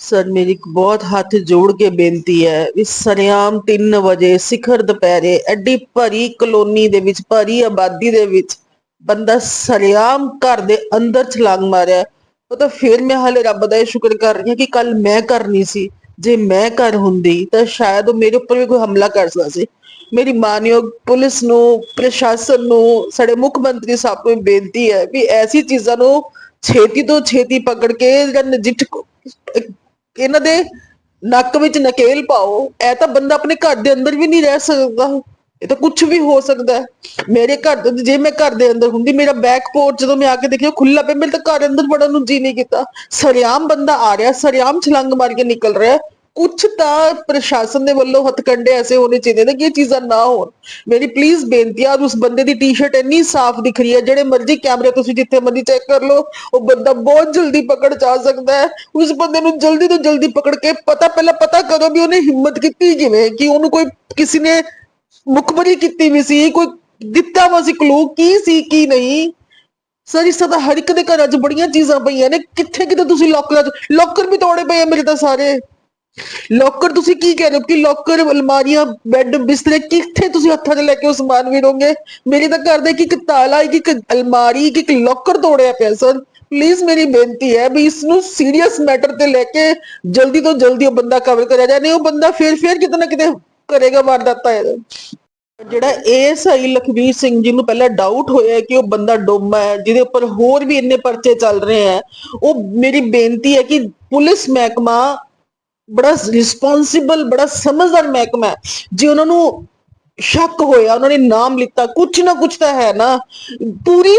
Sir, ਮੇਰੀ ਇੱਕ ਬਹੁਤ ਹੱਥ ਜੋੜ ਕੇ ਬੇਨਤੀ ਹੈ ਵੀ ਸਰਿਆਮ 3 ਵਜੇ ਸਿਖਰ ਦੁਪਹਿਰੇ ਐਡੀ ਭਰੀ ਕਲੋਨੀ ਦੇ ਵਿੱਚ, ਭਰੀ ਆਬਾਦੀ ਦੇ ਵਿੱਚ ਬੰਦਾ ਸਰਿਆਮ ਘਰ ਦੇ ਅੰਦਰ ਛਲਾਂਗ ਮਾਰਿਆ। ਉਹ ਤਾਂ ਫਿਰ ਮੈਂ ਹਾਲੇ ਰੱਬ ਦਾ ਸ਼ੁਕਰ ਕਰ ਰਹੀ ਹਾਂ ਕਿ ਕੱਲ ਮੈਂ ਕਰਨੀ ਸੀ। ਜੇ ਮੈਂ ਘਰ ਹੁੰਦੀ ਤਾਂ ਸ਼ਾਇਦ ਉਹ ਮੇਰੇ ਉੱਪਰ ਵੀ ਕੋਈ ਹਮਲਾ ਕਰ ਸਕਦਾ ਸੀ। ਮੇਰੀ ਮਾਨਯੋਗ ਪੁਲਿਸ ਨੂੰ, ਪ੍ਰਸ਼ਾਸਨ ਨੂੰ, ਸਾਡੇ ਮੁੱਖ ਮੰਤਰੀ ਸਾਹਿਬ ਨੂੰ ਬੇਨਤੀ ਹੈ ਵੀ ਐਸੀ ਚੀਜ਼ਾਂ ਨੂੰ ਛੇਤੀ ਤੋਂ ਛੇਤੀ ਪਕੜ ਕੇ ਜਿਹੜਾ ਨਜਿੱਠ ਇਹਨਾਂ ਦੇ ਨੱਕ ਵਿੱਚ ਨਕੇਲ ਪਾਓ, ਇਹ ਤਾਂ ਬੰਦਾ ਆਪਣੇ ਘਰ ਦੇ ਅੰਦਰ ਵੀ ਨਹੀਂ ਰਹਿ ਸਕਦਾ। ਇਹ ਤਾਂ ਕੁਝ ਵੀ ਹੋ ਸਕਦਾ ਮੇਰੇ ਘਰ ਦੇ ਜੇ ਮੈਂ ਘਰ ਦੇ ਅੰਦਰ ਹੁੰਦੀ, ਮੇਰਾ ਬੈਕ ਪੋਰਟ ਜਦੋਂ ਮੈਂ ਆ ਕੇ ਦੇਖਿਆ ਖੁੱਲਾ ਪਿਆ, ਮੇਰੇ ਤਾਂ ਘਰ ਅੰਦਰ ਵੜਨ ਨੂੰ ਜੀ ਨਹੀਂ ਕੀਤਾ। ਸਰਿਆਮ ਬੰਦਾ ਆ ਰਿਹਾ, ਸਰਿਆਮ ਛਲੰਗ ਮਾਰ ਕੇ ਨਿਕਲ ਰਿਹਾ। ਕੁਝ ਤਾਂ ਪ੍ਰਸ਼ਾਸਨ ਦੇ ਵੱਲੋਂ ਹੱਥਕੰਡੇ ਐਸੇ ਹੋਣੇ ਚਾਹੀਦੇ ਨੇ ਕਿ ਇਹ ਚੀਜ਼ਾਂ ਨਾ ਹੋਣ। ਮੇਰੀ ਪਲੀਜ਼ ਬੇਨਤੀ ਆ, ਉਸ ਬੰਦੇ ਦੀ ਟੀ-ਸ਼ਰਟ ਇੰਨੀ ਸਾਫ਼ ਦਿਖ ਰਹੀ ਹੈ, ਜਿਹੜੇ ਮਰਜ਼ੀ ਕੈਮਰੇ ਤੁਸੀਂ ਜਿੱਥੇ ਮਰਜ਼ੀ ਚੈੱਕ ਕਰ ਲਓ, ਉਹ ਬੰਦਾ ਬਹੁਤ ਜਲਦੀ ਪਕੜ ਚ ਆ ਸਕਦਾ ਹੈ। ਉਸ ਬੰਦੇ ਨੂੰ ਜਲਦੀ ਤੋਂ ਜਲਦੀ ਪਕੜ ਕੇ ਪਤਾ, ਪਹਿਲਾਂ ਪਤਾ ਕਰੋ ਵੀ ਉਹਨੇ ਹਿੰਮਤ ਕੀਤੀ ਕਿਵੇਂ ਕਿ ਉਹਨੂੰ ਕੋਈ ਕਿਸੇ ਨੇ ਮੁਖਬਰੀ ਕੀਤੀ ਵੀ ਸੀ, ਕੋਈ ਦਿੱਤਾ ਵਾ ਸੀ ਕਲੂ ਕੀ ਸੀ, ਕੀ ਨਹੀਂ। ਸਰ, ਇਸ ਤਰ੍ਹਾਂ ਤਾਂ ਹਰ ਇੱਕ ਦੇ ਘਰਾਂ 'ਚ ਬੜੀਆਂ ਚੀਜ਼ਾਂ ਪਈਆਂ ਨੇ। ਕਿੱਥੇ ਕਿਤੇ ਤੁਸੀਂ ਲੋਕਰਾਂ 'ਚ ਲੋਕਰ ਵੀ ਤੋੜੇ ਪਏ ਮੇਰੇ ਤਾਂ ਸਾਰੇ। ਲੋਕਰ ਤੁਸੀਂ ਕੀ ਕਹਿ ਰਹੇ ਹੋ? ਕਿ ਲੋਕਰ, ਅਲਮਾਰੀਆਂ, ਬੈੱਡ ਬਿਸਤਰੇ ਕਿੱਥੇ ਤੁਸੀਂ ਹੱਥਾਂ 'ਚ ਲੈ ਕੇ ਉਹ ਸਮਾਨ ਵੀਰੋਗੇ? ਮੇਰੇ ਤਾਂ ਘਰ ਦੇ ਇੱਕ ਇੱਕ ਤਾਲਾ, ਇੱਕ ਅਲਮਾਰੀ, ਇੱਕ ਲੋਕਰ ਤੋੜਿਆ ਪਿਆ ਸਰ। ਪਲੀਜ਼ ਮੇਰੀ ਬੇਨਤੀ ਹੈ ਵੀ ਇਸ ਨੂੰ ਸੀਰੀਅਸ ਮੈਟਰ ਤੇ ਲੈ ਕੇ ਜਲਦੀ ਤੋਂ ਜਲਦੀ ਉਹ ਬੰਦਾ ਕਵਰ ਕਰਿਆ ਜਾਏ, ਨਹੀਂ ਉਹ ਬੰਦਾ ਫੇਰ ਫੇਰ ਕਿਤੇ ਨਾ ਕਿਤੇ ਕਰੇਗਾ ਵਾਰਦਾਤਾਂ ਇਹਦਾ। ਜਿਹੜਾ ਏਐਸਆਈ ਲਖਵੀਰ ਸਿੰਘ ਜੀ ਨੂੰ ਪਹਿਲਾਂ ਡਾਊਟ ਹੋਇਆ ਕਿ ਉਹ ਬੰਦਾ ਡੋਮਾ ਹੈ, ਜਿਹਦੇ ਉੱਪਰ ਹੋਰ ਵੀ ਇੰਨੇ ਪਰਚੇ ਚੱਲ ਰਹੇ ਹੈ, ਉਹ ਮੇਰੀ ਬੇਨਤੀ ਹੈ ਕਿ ਪੁਲਿਸ ਮਹਿਕਮਾ ਬੜਾ ਰਿਸਪੌਂਸਿਬਲ ਬੜਾ ਸਮਝਦਾਰ ਮਹਿਕਮਾ ਜੇ ਉਹਨਾਂ ਨੂੰ ਸ਼ੱਕ ਹੋਇਆ ਉਹਨਾਂ ਨੇ ਨਾਮ ਲਿੱਤਾ ਕੁਝ ਨਾ ਕੁਝ ਤਾਂ ਹੈ ਨਾ। ਪੂਰੀ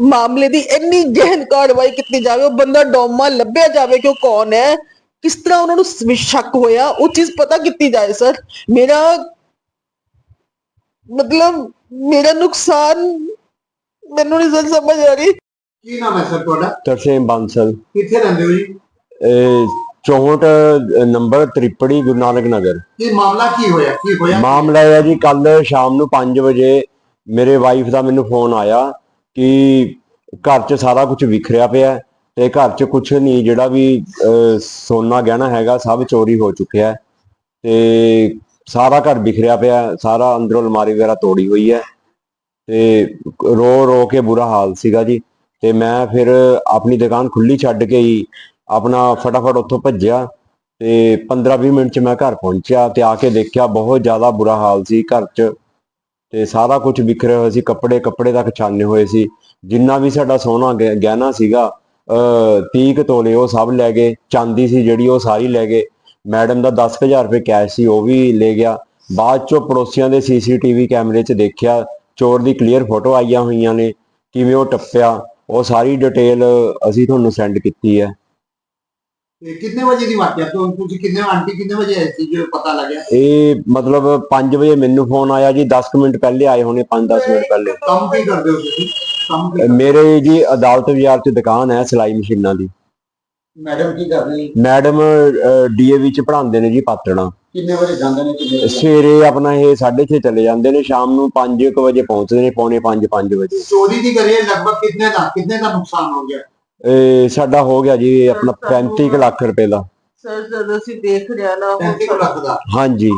ਮਾਮਲੇ ਦੀ ਇੰਨੀ ਗਹਿਨ ਕਾਰਵਾਈ ਕੀਤੀ ਜਾਵੇ ਉਹ ਬੰਦਾ ਡੋਮਾ ਲੱਭਿਆ ਜਾਵੇ ਕਿ ਉਹ ਕੌਣ ਹੈ ਕਿਸ ਤਰ੍ਹਾਂ ਉਹਨਾਂ ਨੂੰ ਸ਼ੱਕ ਹੋਇਆ ਉਹ ਚੀਜ਼ ਪਤਾ ਕੀਤੀ ਜਾਏ ਸਰ। ਮੇਰਾ ਮਤਲਬ ਮੇਰਾ ਨੁਕਸਾਨ ਮੈਨੂੰ ਨਹੀਂ ਸਮਝ ਆ ਰਹੀ। ਕੀ ਨਾਮ ਹੈ ਸਰ ਤੁਹਾਡਾ? ਤਰਸੇਮ ਬਾਂਸਲ। ਕਿੱਥੇ ਰਹਿੰਦੇ ਹੋ ਜੀ? ਇਹ 64 ਨੰਬਰ ਤ੍ਰਿਪੜੀ ਗੁਰੂ ਨਾਨਕ ਨਗਰ। ਇਹ ਮਾਮਲਾ ਕੀ ਹੋਇਆ? ਕੀ ਹੋਇਆ? ਮਾਮਲਾ ਇਹ ਹੈ ਜੀ ਕੱਲ ਸ਼ਾਮ ਨੂੰ 5 ਵਜੇ ਮੇਰੇ ਵਾਈਫ ਦਾ ਮੈਨੂੰ ਫੋਨ ਆਇਆ ਕਿ ਘਰ 'ਚ ਸਾਰਾ ਕੁਝ ਵਿਖਰਿਆ ਪਿਆ ਤੇ ਘਰ 'ਚ ਕੁਝ ਨਹੀਂ ਜਿਹੜਾ ਵੀ ਸੋਨਾ ਗਹਿਣਾ ਹੈਗਾ ਸਭ ਚੋਰੀ ਹੋ ਚੁੱਕਿਆ ਤੇ ਸਾਰਾ ਘਰ ਵਿਖਰਿਆ ਪਿਆ ਸਾਰਾ ਅੰਦਰੋਂ ਅਲਮਾਰੀ ਵਗੈਰਾ ਤੋੜੀ ਹੋਈ ਹੈ ਤੇ ਰੋ ਰੋ ਕੇ ਬੁਰਾ ਹਾਲ ਸੀਗਾ ਜੀ ਤੇ ਮੈਂ ਫਿਰ ਆਪਣੀ ਦੁਕਾਨ ਖੁੱਲੀ ਛੱਡ ਕੇ ਹੀ ਆਪਣਾ ਫਟਾਫਟ ਉੱਥੋਂ ਭੱਜਿਆ ਤੇ 15-20 ਮਿੰਟ ਚ ਮੈਂ ਘਰ ਪਹੁੰਚਿਆ ਤੇ ਆ ਕੇ ਦੇਖਿਆ ਬਹੁਤ ਜ਼ਿਆਦਾ ਬੁਰਾ ਹਾਲ ਸੀ ਘਰ 'ਚ ਤੇ ਸਾਰਾ ਕੁਝ ਵਿਖਰਿਆ ਹੋਇਆ ਸੀ, ਕੱਪੜੇ ਕੱਪੜੇ ਤੱਕ ਛਾਨੇ ਹੋਏ ਸੀ, ਜਿੰਨਾ ਵੀ ਸਾਡਾ ਸੋਨਾ ਗਹਿ- ਗਹਿਣਾ ਸੀਗਾ ਅ 30 ਤੋਲੇ ਉਹ ਸਭ ਲੈ ਗਏ, ਚਾਂਦੀ ਸੀ ਜਿਹੜੀ ਉਹ ਸਾਰੀ ਲੈ ਗਏ, ਮੈਡਮ ਦਾ 10000 ਰੁਪਏ ਕੈਸ਼ ਸੀ, ਉਹ ਵੀ ਲੈ ਗਿਆ, ਬਾਅਦ ਚੋਂ ਪੜੋਸੀਆਂ ਦੇ ਸੀਸੀਟੀਵੀ ਕੈਮਰੇ 'ਚ ਦੇਖਿਆ, ਚੋਰ ਦੀ ਕਲੀਅਰ ਫੋਟੋ ਆਈਆਂ ਹੋਈਆਂ ਨੇ, ਕਿਵੇਂ ਉਹ ਟੱਪਿਆ, ਉਹ ਸਾਰੀ ਡਿਟੇਲ ਅਸੀਂ ਤੁਹਾਨੂੰ ਸੈਂਡ ਕੀਤੀ ਹੈ। ਤੇ ਕਿੰਨੇ ਵਜੇ ਦੀ ਵਾਕਿਆ? ਤੋਂ ਤੁਸੀਂ ਕਿੰਨੇ ਆਂਟੀ ਕਿੰਨੇ ਵਜੇ ਆਏ ਸੀ ਜਦੋਂ ਪਤਾ ਲੱਗਿਆ? ਇਹ ਮਤਲਬ 5 ਵਜੇ ਮੈਨੂੰ ਫੋਨ ਆਇਆ ਜੀ 10 ਕੁ ਮਿੰਟ ਪਹਿਲੇ ਆਏ ਹੋਣੇ 5-10 ਮਿੰਟ ਪਹਿਲੇ। ਕੰਮ ਕੀ ਕਰਦੇ ਹੋ ਤੁਸੀਂ? ਕੰਮ ਕੀ ਮੇਰੇ ਜੀ ਅਦਾਲਤ ਬਾਜ਼ਾਰ 'ਚ ਦੁਕਾਨ ਹੈ ਸਿਲਾਈ ਮਸ਼ੀਨਾਂ ਦੀ। ਮੈਡਮ ਕੀ ਕਰਦੇ ਨੇ ਮੈਡਮ ਡੀਏਵੀ 'ਚ ਪੜ੍ਹਾਉਂਦੇ ਨੇ ਜੀ ਪਾਤੜਾਂ। ਕਿੰਨੇ ਵਜੇ ਜਾਂਦੇ ਨੇ ਕਿੰਨੇ ਸਵੇਰੇ ਆਪਣਾ ਇਹ 6:30 ਚਲੇ ਜਾਂਦੇ ਨੇ ਸ਼ਾਮ ਨੂੰ 5 ਵਜੇ ਪਹੁੰਚਦੇ ਨੇ ਪੌਣੇ 5 5 ਵਜੇ। ਚੋਰੀ ਦੀ ਕਰੀਏ ਲਗਭਗ ਕਿੰਨੇ ਦਾ ਕਿੰਨੇ ਦਾ ਨੁਕਸਾਨ ਹੋ ਗਿਆ? ਇਹ ਸਾਡਾ ਹੋ ਗਿਆ ਜੀ ਆਪਣਾ 35 ਕੁ ਲੱਖ ਰੁਪਏ ਦਾ। ਸਰ ਜਦ ਅਸੀਂ ਦੇਖ ਰਿਹਾ ਨਾ 35 ਕੁ ਲੱਖ ਦਾ? ਹਾਂਜੀ।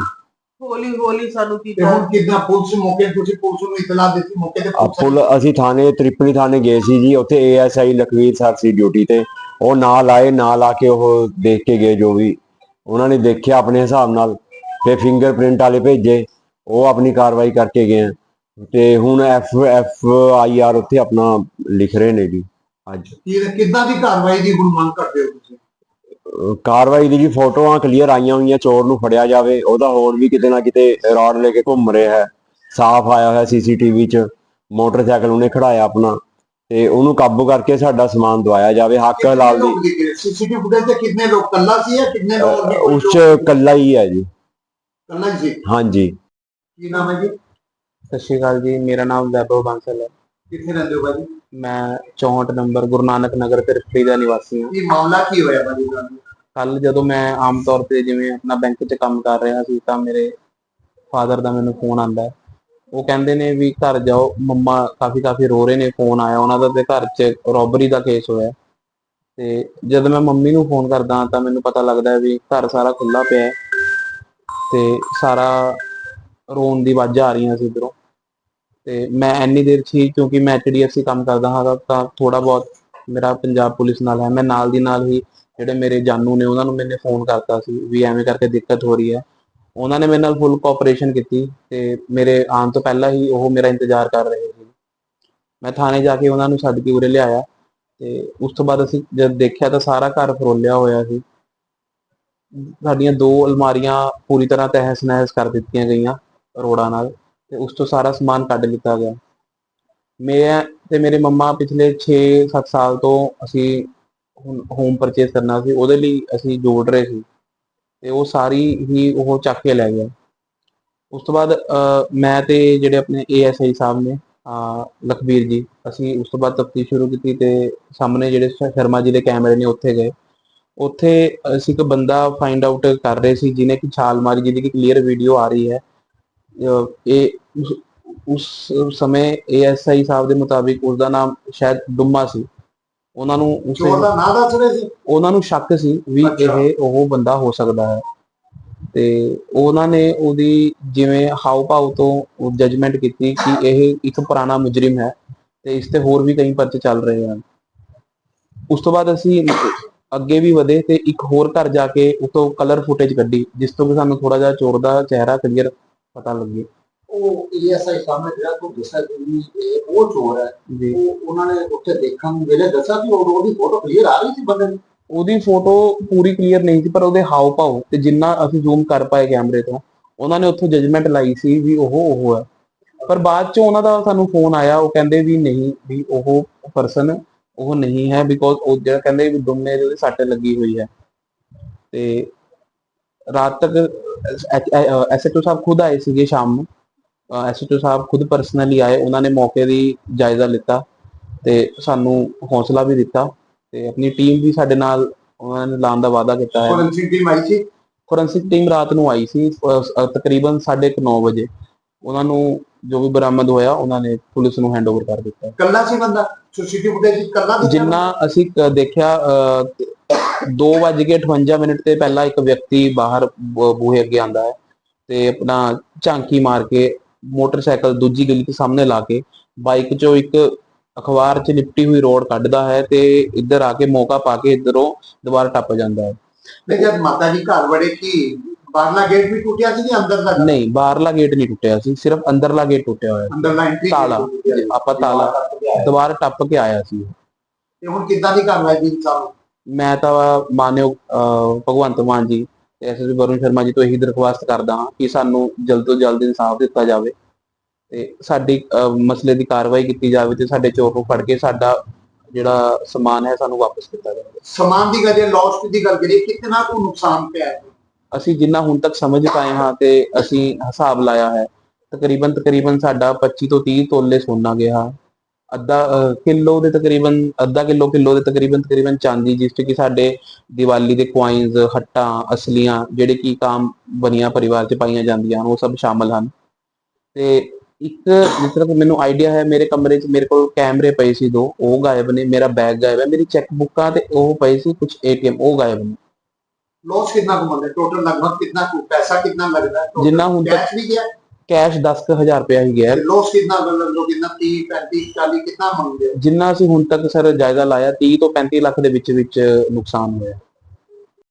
ਹੌਲੀ ਹੌਲੀ ਸਾਨੂੰ ਤੇ ਕੀਤਾ ਹੁਣ ਕਿੰਨਾ ਪੁਲਿਸ ਮੌਕੇ ਤੁਸੀਂ ਪੁਲਿਸ ਨੂੰ ਇਤਲਾਹ ਦਿੱਤੀ ਮੌਕੇ ਤੇ ਆ ਪੁਲਿਸ ਪੁਲ ਅਸੀਂ ਥਾਣੇ ਤ੍ਰਿਪੜੀ ਥਾਣੇ ਗਏ ਸੀ ਜੀ ਉੱਥੇ ਏਐਸਆਈ ਲਖਵੀਰ ਸਰ ਸੀ ਡਿਊਟੀ ਤੇ। ਉਹ ਨਾਲ ਆਏ ਨਾਲ ਆ ਕੇ ਉਹ ਦੇਖ ਕੇ ਗਏ ਜੋ ਵੀ। ਉਹਨਾਂ ਨੇ ਦੇਖਿਆ ਆਪਣੇ ਹਿਸਾਬ ਨਾਲ ਤੇ ਫਿੰਗਰਪ੍ਰਿੰਟ ਵਾਲੇ ਭੇਜੇ ਉਹ ਆਪਣੀ ਕਾਰਵਾਈ ਕਰਕੇ ਗਏ। ਤੇ ਹੁਣ ਐਫ ਐਫ ਆਈ ਆਰ ਉੱਥੇ ਆਪਣਾ ਲਿਖ ਰਹੇ ਨੇ ਜੀ। ਅੱਜ ਕੀ ਕਿੱਦਾਂ ਦੀ ਕਾਰਵਾਈ ਦੀ ਹੁਣ ਮੰਗ ਕਰਦੇ ਹੋ ਤੁਸੀਂ? ਅਹ ਕਾਰਵਾਈ ਦੀ ਜੀ ਫੋਟੋਆਂ ਕਲੀਅਰ ਆਈਆਂ ਹੋਈਆਂ ਚੋਰ ਨੂੰ ਫੜਿਆ ਜਾਵੇ ਉਹਦਾ ਹੋਰ ਵੀ ਕਿਤੇ ਨਾ ਕਿਤੇ ਰੌਡ ਲੈ ਕੇ ਘੁੰਮ ਰਿਹਾ ਹੈ। ਸਾਫ਼ ਆਇਆ ਹੋਇਆ ਸੀਸੀਟੀਵੀ 'ਚ ਮੋਟਰਸਾਈਕਲ ਉਹਨੇ ਖੜਾਇਆ ਆਪਣਾ ਤੇ ਉਹਨੂੰ ਕਾਬੂ ਕਰਕੇ ਸਾਡਾ ਸਮਾਨ ਦਵਾਇਆ ਜਾਵੇ। ਹੱਕ ਹਲਾਲ ਦੀ ਸੀਸੀਟੀਵੀ ਫੁਟੇਜ ਤੇ ਕਿੰਨੇ ਲੋਕ? ਕੱਲਾ ਸੀ ਜਾਂ ਕਿੰਨੇ ਲੋਕ ਉਸ 'ਚ ਕੱਲਾ ਹੀ ਹੈ ਜੀ। ਕੱਲਾ ਹੀ ਸੀ? ਹਾਂਜੀ। ਕੀ ਨਾਮ ਹੈ ਜੀ? ਸਤਿ ਸ਼੍ਰੀ ਅਕਾਲ ਜੀ ਮੇਰਾ ਨਾਮ ਵੈਭਵ ਬਾਂਸਲ ਹੈ। ਕਿੱਥੇ ਰਹਿੰਦੇ ਹੋ ਭਾਜੀ? ਮੈਂ 64 ਨੰਬਰ ਗੁਰੂ ਨਾਨਕ ਨਗਰ ਤਿਰਪੜੀ ਦਾ ਨਿਵਾਸੀ ਹਾਂ। ਇਹ ਮਾਮਲਾ ਕੀ ਹੋਇਆ ਭਾਜੀ ਤੁਹਾਨੂੰ? ਕੱਲ ਜਦੋਂ ਮੈਂ ਆਮ ਤੌਰ ਤੇ ਜਿਵੇਂ ਆਪਣਾ ਬੈਂਕ 'ਚ ਕੰਮ ਕਰ ਰਿਹਾ ਸੀ ਤਾਂ ਮੇਰੇ ਫਾਦਰ ਦਾ ਮੈਨੂੰ ਫੋਨ ਆਂਦਾ ਹੈ। ਉਹ ਕਹਿੰਦੇ ਨੇ ਵੀ ਘਰ ਜਾਓ ਮੰਮਾ ਕਾਫੀ ਕਾਫੀ ਰੋ ਰਹੇ ਨੇ ਫੋਨ ਆਇਆ। ਉਹਨਾਂ ਦਾ ਤੇ ਘਰ 'ਚ ਰੋਬਰੀ ਦਾ ਕੇਸ ਹੋਇਆ। ਤੇ ਜਦ ਮੈਂ ਮੰਮੀ ਨੂੰ ਫੋਨ ਕਰਦਾ ਤਾਂ ਮੈਨੂੰ ਪਤਾ ਲੱਗਦਾ ਵੀ ਘਰ ਸਾਰਾ ਖੁੱਲਾ ਪਿਆ ਤੇ ਸਾਰਾ ਰੋਣ ਦੀ ਆਵਾਜ਼ਾਂ ਆ ਰਹੀਆਂ ਸੀ ਇੱਧਰੋਂ। ਤੇ ਮੈਂ ਇੰਨੀ ਦੇਰ ਸੀ ਕਿਉਂਕਿ ਮੈਂ HDFC ਕੰਮ ਕਰਦਾ ਹਾਂ, ਤਾਂ- ਤਾਂ ਥੋੜਾ ਬਹੁਤ ਮੇਰਾ ਪੰਜਾਬ ਪੁਲਿਸ ਨਾਲ ਹੈ। ਮੈਂ ਨਾਲ ਦੀ ਨਾਲ ਹੀ ਜਿਹੜੇ ਮੇਰੇ ਜਾਨੂ ਨੇ, ਉਹਨਾਂ ਨੂੰ ਮੈਨੇ ਫੋਨ ਕਰਤਾ ਸੀ ਵੀ ਐਵੇਂ ਕਰਕੇ ਦਿੱਕਤ ਹੋ ਰਹੀ ਹੈ। ਉਹਨਾਂ ਨੇ ਮੇਰੇ ਨਾਲ ਫੁੱਲ ਕੋਆਪਰੇਸ਼ਨ ਕੀਤੀ ਤੇ ਮੇਰੇ ਆਉਣ ਤੋਂ ਪਹਿਲਾਂ ਹੀ ਉਹ ਮੇਰਾ ਇੰਤਜ਼ਾਰ ਕਰ ਰਹੇ ਸੀ। ਮੈਂ ਥਾਣੇ ਜਾ ਕੇ ਉਹਨਾਂ ਨੂੰ ਛੱਡ ਕੇ ਉਰੇ ਲਿਆਇਆ ਤੇ ਉਸ ਤੋਂ ਬਾਅਦ ਅਸੀਂ ਜਦ ਦੇਖਿਆ ਤਾਂ ਸਾਰਾ ਘਰ ਫਰੋਲਿਆ ਹੋਇਆ ਸੀ। ਸਾਡੀਆਂ ਦੋ ਅਲਮਾਰੀਆਂ ਪੂਰੀ ਤਰ੍ਹਾਂ ਤਹਿਸ ਨਹਿਸ ਕਰ ਦਿੱਤੀਆਂ ਗਈਆਂ ਰੋੜਾਂ ਨਾਲ। ਤੇ ਉਸ ਤੋਂ ਸਾਰਾ ਸਮਾਨ ਕੱਢ ਲਿੱਤਾ ਗਿਆ। ਮੈਂ ਤੇ ਮੇਰੇ ਮੰਮਾ ਪਿਛਲੇ 6-7 ਸਾਲ ਤੋਂ ਅਸੀਂ ਹੋਮ ਪਰਚੇਸ ਕਰਨਾ ਸੀ, ਉਹਦੇ ਲਈ ਅਸੀਂ ਜੋੜ ਰਹੇ ਸੀ। ਤੇ ਉਹ ਸਾਰੀ ਹੀ ਉਹ ਚੱਕ ਕੇ ਲੈ ਗਿਆ। ਉਸ ਤੋਂ ਬਾਅਦ ਮੈਂ ਤੇ ਜਿਹੜੇ ਆਪਣੇ ਏਐਸਆਈ ਸਾਹਿਬ ਨੇ ਲਖਬੀਰ ਜੀ, ਅਸੀਂ ਉਸ ਤੋਂ ਬਾਅਦ ਤਫਤੀਸ਼ ਸ਼ੁਰੂ ਕੀਤੀ ਤੇ ਸਾਹਮਣੇ ਜਿਹੜੇ ਸ਼ਰਮਾ ਜੀ ਦੇ ਕੈਮਰੇ ਨੇ ਉੱਥੇ ਗਏ। ਉੱਥੇ ਅਸੀਂ ਇੱਕ ਬੰਦਾ ਫਾਈਂਡ ਆਊਟ ਕਰ ਰਹੇ ਸੀ, ਜਿਹਨੇ ਕਿ ਛਾਲ ਮਾਰੀ, ਜਿਹਦੀ ਕਿ ਕਲੀਅਰ ਵੀਡੀਓ ਆ ਰਹੀ ਹੈ। ਇਹ ਉਸ- ਸਮੇਂ ਏਐਸਆਈ ਸਾਹਿਬ ਦੇ ਮੁਤਾਬਿਕ ਉਸ ਦਾ ਨਾਮ ਸ਼ਾਇਦ ਡੁੰਮਾ ਸੀ। ਉਹਨਾਂ ਨੂੰ ਉਸੇ ਚੋਰ ਦਾ ਨਾਂ ਦੱਸ ਰਹੇ ਸੀ? ਉਹਨਾਂ ਨੂੰ ਸ਼ੱਕ ਸੀ ਵੀ। ਇਹ ਉਹ ਬੰਦਾ ਹੋ ਸਕਦਾ ਹੈ। ਤੇ ਉਹਨਾਂ ਨੇ ਉਹਦੀ ਜਿਵੇਂ ਹਾਉ ਭਾਉ ਤੋਂ ਜਜਮੈਂਟ ਕੀਤੀ ਕਿ ਇਹ ਇੱਕ ਪੁਰਾਣਾ ਮੁਜਰਮ ਹੈ ਤੇ ਇਸ ਤੇ ਹੋਰ ਵੀ ਕਈ ਪਰਚੇ ਚੱਲ ਰਹੇ ਹਨ। ਉਸ ਤੋਂ ਬਾਅਦ ਅਸੀਂ ਅੱਗੇ ਵੀ ਵਧੇ ਤੇ ਇੱਕ ਹੋਰ ਘਰ ਜਾ ਕੇ ਉਤੋਂ ਕਲਰ ਫੁਟੇਜ ਕੱਢੀ ਜਿਸ ਤੋਂ ਕਿ ਸਾਨੂੰ ਥੋੜਾ ਜਿਹਾ ਚੋਰ ਦਾ ਚਿਹਰਾ ਕਲੀਅਰ ਪਤਾ ਲੱਗੇ। ਉਹ ਈਐਸਆਈ ਸਾਹਮਣੇ ਜਿਹੜਾ ਤੋਂ ਦੱਸਿਆ ਕਿ ਇਹ ਉਹ ਚੋਰ ਹੈ ਜੀ। ਉਹ ਉਹਨਾਂ ਨੇ ਉੱਥੇ ਦੇਖਣ ਵੇਲੇ ਦੱਸਿਆ ਕਿ ਉਹ ਉਹਦੀ ਫੋਟੋ ਕਲੀਅਰ ਆ ਰਹੀ ਸੀ ਬੰਦੇ ਦੀ? ਉਹਦੀ ਫੋਟੋ ਪੂਰੀ ਕਲੀਅਰ ਨਹੀਂ ਸੀ ਪਰ ਉਹਦੇ ਹਾਵ ਭਾਵ ਤੇ ਜਿੰਨਾ ਅਸੀਂ ਜ਼ੂਮ ਕਰ ਪਾਏ ਕੈਮਰੇ ਤੋਂ ਉਹਨਾਂ ਨੇ ਉੱਥੋਂ ਜਜਮੈਂਟ ਲਾਈ ਸੀ ਵੀ ਉਹ ਉਹ ਹੈ। ਪਰ ਬਾਅਦ ਚ ਉਹਨਾਂ ਦਾ ਸਾਨੂੰ ਫੋਨ ਆਇਆ ਉਹ ਕਹਿੰਦੇ ਵੀ ਨਹੀਂ ਵੀ ਉਹ ਪਰਸਨ ਉਹ ਨਹੀਂ ਹੈ ਬਿਕੋਜ਼ ਉਹ ਜਿਹੜਾ ਕਹਿੰਦੇ ਵੀ ਦੁਮਨੇ ਦੇ ਸੱਟ ਲੱਗੀ ਹੋਈ ਹੈ। ਤੇ ਰਾਤ ਤੱਕ ਐਸਐਚਓ ਸਾਹਿਬ ਖੁਦ ਆਏ ਸੀਗੇ ਸ਼ਾਮ ਨੂੰ। ਐਸਐਚਓ ਸਾਹਿਬ ਖੁਦ ਪਰਸਨਲੀ ਆਏ ਉਹਨਾਂ ਨੇ ਮੌਕੇ ਦੀ ਜਾਇਜ਼ਾ ਲਿੱਤਾ ਤੇ ਸਾਨੂੰ ਹੌਸਲਾ ਵੀ ਦਿੱਤਾ ਤੇ ਆਪਣੀ ਟੀਮ ਵੀ ਸਾਡੇ ਨਾਲ ਉਹਨਾਂ ਨੇ ਲਾਉਣ ਦਾ ਵਾਅਦਾ ਕੀਤਾ ਹੈ। ਫੋਰੈਂਸਿਕ ਟੀਮ ਆਈ ਸੀ? ਫੋਰੈਂਸਿਕ ਟੀਮ ਰਾਤ ਨੂੰ ਆਈ ਸੀ ਤਕਰੀਬਨ 9:30 ਵਜੇ। ਉਹਨਾਂ ਨੂੰ ਜੋ ਵੀ ਬਰਾਮਦ ਹੋਇਆ ਉਹਨਾਂ ਨੇ ਪੁਲਿਸ ਨੂੰ ਹੈਂਡਓਵਰ ਕਰ ਦਿੱਤਾ। ਕੱਲਾ ਸੀ ਬੰਦਾ? ਸੀਸੀਟੀਵੀ ਫੁਟੇਜ ਕੱਲਾ ਜਿੰਨਾ ਅਸੀਂ ਦੇਖਿਆ 2:58 ਮਿੰਟ ਤੇ ਪਹਿਲਾਂ ਇੱਕ ਵਿਅਕਤੀ ਬਾਹਰ ਬੂਹੇ ਅੱਗੇ ਆਂਦਾ ਹੈ ਤੇ ਆਪਣਾ ਝਾਂਕੀ ਮਾਰ ਕੇ ਮੋਟਰਸਾਈਕਲ ਦੂਜੀ ਗਲੀ ਦੇ ਸਾਹਮਣੇ ਲਾ ਕੇ ਬਾਈਕ 'ਚੋਂ ਇੱਕ ਅਖਬਾਰ 'ਚ ਲਿਪਟੀ ਹੋਈ ਰੋਡ ਕੱਢਦਾ ਹੈ ਤੇ ਇੱਧਰ ਆ ਕੇ ਮੌਕਾ ਪਾ ਕੇ ਇੱਧਰੋਂ ਦੁਬਾਰਾ ਟੱਪ ਜਾਂਦਾ ਹੈ। ਨਹੀਂ ਜਦ ਮਾਤਾ ਜੀ ਘਰ ਵੜੇ ਕੀ ਬਾਹਰਲਾ ਗੇਟ ਵੀ ਟੁੱਟਿਆ ਸੀ ਕਿ ਅੰਦਰ ਦਾ ਨਹੀਂ ਬਾਹਰਲਾ ਗੇਟ ਨਹੀਂ ਟੁੱਟਿਆ ਸੀ ਸਿਰਫ ਅੰਦਰਲਾ ਗੇਟ ਟੁੱਟਿਆ ਹੋਇਆ। ਅੰਦਰਲਾ ਐਂਟਰੀ ਤਾਲਾ। ਆਪਾਂ ਤਾਲਾ ਦੁਬਾਰਾ ਟੱਪ ਕੇ ਆਇਆ ਸੀ। ਤੇ ਹੁਣ ਕਿੱਦਾਂ ਦੀ ਕਾਰਵਾਈ ਦੀ ਸਾਹਿਬ ਮੈਂ ਤਾਂ ਮਾਨਯੋਗ ਭਗਵੰਤ ਮਾਨ ਜੀ ਤੇ ਐਸਐਸਪੀ ਵਰੁਣ ਸ਼ਰਮਾ ਜੀ ਤੋਂ ਇਹੀ ਦਰਖਾਸਤ ਕਰਦਾ ਹਾਂ ਕਿ ਸਾਨੂੰ ਜਲਦ ਤੋਂ ਜਲਦ ਇਨਸਾਫ ਦਿੱਤਾ ਜਾਵੇ ਤੇ ਸਾਡੀ ਮਸਲੇ ਦੀ ਕਾਰਵਾਈ ਕੀਤੀ ਜਾਵੇ ਤੇ ਸਾਡੇ ਚੋਰ ਨੂੰ ਫੜ ਕੇ ਸਾਡਾ ਜਿਹੜਾ ਸਮਾਨ ਹੈ ਸਾਨੂੰ ਵਾਪਸ ਕੀਤਾ ਜਾਵੇ। ਸਮਾਨ ਦੀ ਗੱਲ ਜੇ ਲੌਸਟ ਦੀ ਗੱਲ ਕਰੀਏ ਕਿੰਨਾ ਕੁ ਨੁਕਸਾਨ ਪਿਆ ਹੈ? ਅਸੀਂ ਜਿੰਨਾ ਹੁਣ ਤੱਕ ਸਮਝ ਪਾਏ ਹਾਂ ਤੇ ਅਸੀਂ ਹਿਸਾਬ ਲਾਇਆ ਹੈ ਤਕਰੀਬਨ ਤਕਰੀਬਨ ਸਾਡਾ 25 ਤੋਂ 30 ਤੋਲੇ ਸੋਨਾ ਗਿਆ। ਅੱਧਾ ਕਿਲੋ ਦੇ ਤਕਰੀਬਨ ਅੱਧਾ ਕਿਲੋ ਕਿਲੋ ਦੇ ਤਕਰੀਬਨ ਤਕਰੀਬਨ ਚਾਂਦੀ ਜਿਸ 'ਚ ਕਿ ਸਾਡੇ ਦੀਵਾਲੀ ਦੇ ਕੁਆਇਨਸ ਹੱਟਾਂ ਅਸਲੀਆਂ ਜਿਹੜੇ ਕੀ ਕਾਮ ਬਣੀਆਂ ਪਰਿਵਾਰ 'ਚ ਪਾਈਆਂ ਜਾਂਦੀਆਂ ਹਨ ਉਹ ਸਭ ਸ਼ਾਮਲ ਹਨ। ਤੇ ਇੱਕ ਜਿਸ ਤਰ੍ਹਾਂ ਕਿ ਮੈਨੂੰ ਆਈਡੀਆ ਹੈ ਮੇਰੇ ਕਮਰੇ 'ਚ ਮੇਰੇ ਕੋਲ ਕੈਮਰੇ ਪਏ ਸੀ ਦੋ ਉਹ ਗਾਇਬ ਨੇ ਮੇਰਾ ਬੈਗ ਗਾਇਬ ਹੈ ਮੇਰੀ ਚੈੱਕ ਬੁੱਕਾਂ ਤੇ ਉਹ ਪਏ ਸੀ ਕੁਝ ਏਟੀਐਮ ਉਹ ਗਾਇਬ ਨੇ। ਲੌਸ ਕਿੰਨਾ ਕੁ ਬੰਦੇ ਟੋਟਲ ਲਗਭਗ ਕਿੰਨਾ ਕੁ ਪੈਸਾ ਕਿੰਨਾ ਲੱਗਦਾ? ਜਿੰਨਾ ਹੁਣ ਤੱਕ ਵੀ ਗਿਆ? ਕੈਸ਼ 10000 ਰੁਪਇਆ ਹੀ ਗਿਆ ਹੈ। ਲੌਸ ਕਿੰਨਾ ਮਤਲਬ ਲੋਕ ਕਿੰਨਾ 30 35 40 ਕਿੰਨਾ ਮੰਗਦੇ ਹੋ ਜਿੰਨਾ ਅਸੀਂ ਹੁਣ ਤੱਕ ਸਰ ਜਾਇਜ਼ਾ ਲਾਇਆ 30 ਤੋਂ 35 ਲੱਖ ਦੇ ਵਿੱਚ ਵਿੱਚ ਨੁਕਸਾਨ ਹੋਇਆ